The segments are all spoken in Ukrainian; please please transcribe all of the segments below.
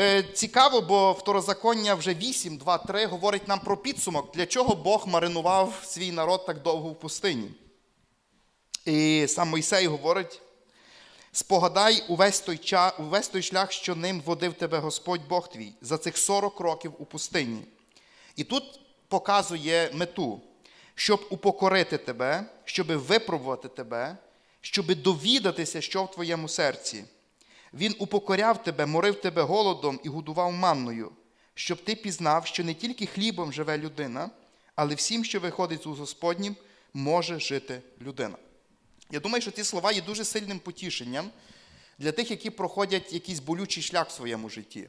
е, цікаво, бо второзаконня вже 8, 2, 3 говорить нам про підсумок, для чого Бог маринував свій народ так довго в пустині. І сам Мойсей говорить: спогадай увесь той, ча, увесь той шлях, що ним водив тебе Господь Бог твій, за цих 40 років у пустині. І тут показує мету, щоб упокорити тебе, щоб випробувати тебе, щоб довідатися, що в твоєму серці. Він упокоряв тебе, морив тебе голодом і годував манною, щоб ти пізнав, що не тільки хлібом живе людина, але всім, що виходить з Господнім, може жити людина. Я думаю, що ці слова є дуже сильним потішенням для тих, які проходять якийсь болючий шлях в своєму житті.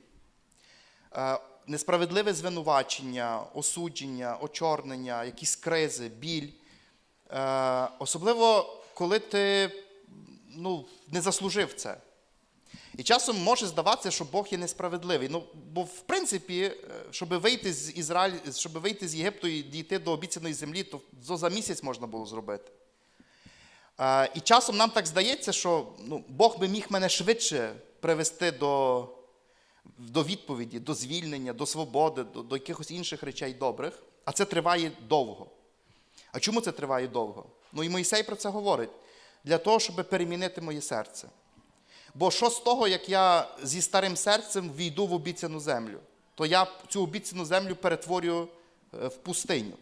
Е, Несправедливе звинувачення, осудження, очорнення, якісь кризи, біль. Е, Особливо, коли ти ну, не заслужив це. І часом може здаватися, що Бог є несправедливий. Ну, бо, в принципі, е, щоб вийти з Ізраїль, щоб вийти з Єгипту і дійти до обіцяної землі, то за місяць можна було зробити. І часом нам так здається, що ну, Бог би міг мене швидше привести до, до відповіді, до звільнення, до свободи, до, до якихось інших речей добрих, а це триває довго. А чому це триває довго? Ну і Мойсей про це говорить. Для того, щоб перемінити моє серце. Бо що з того, як я зі старим серцем війду в обіцяну землю, то я цю обіцяну землю перетворю е, в пустиню.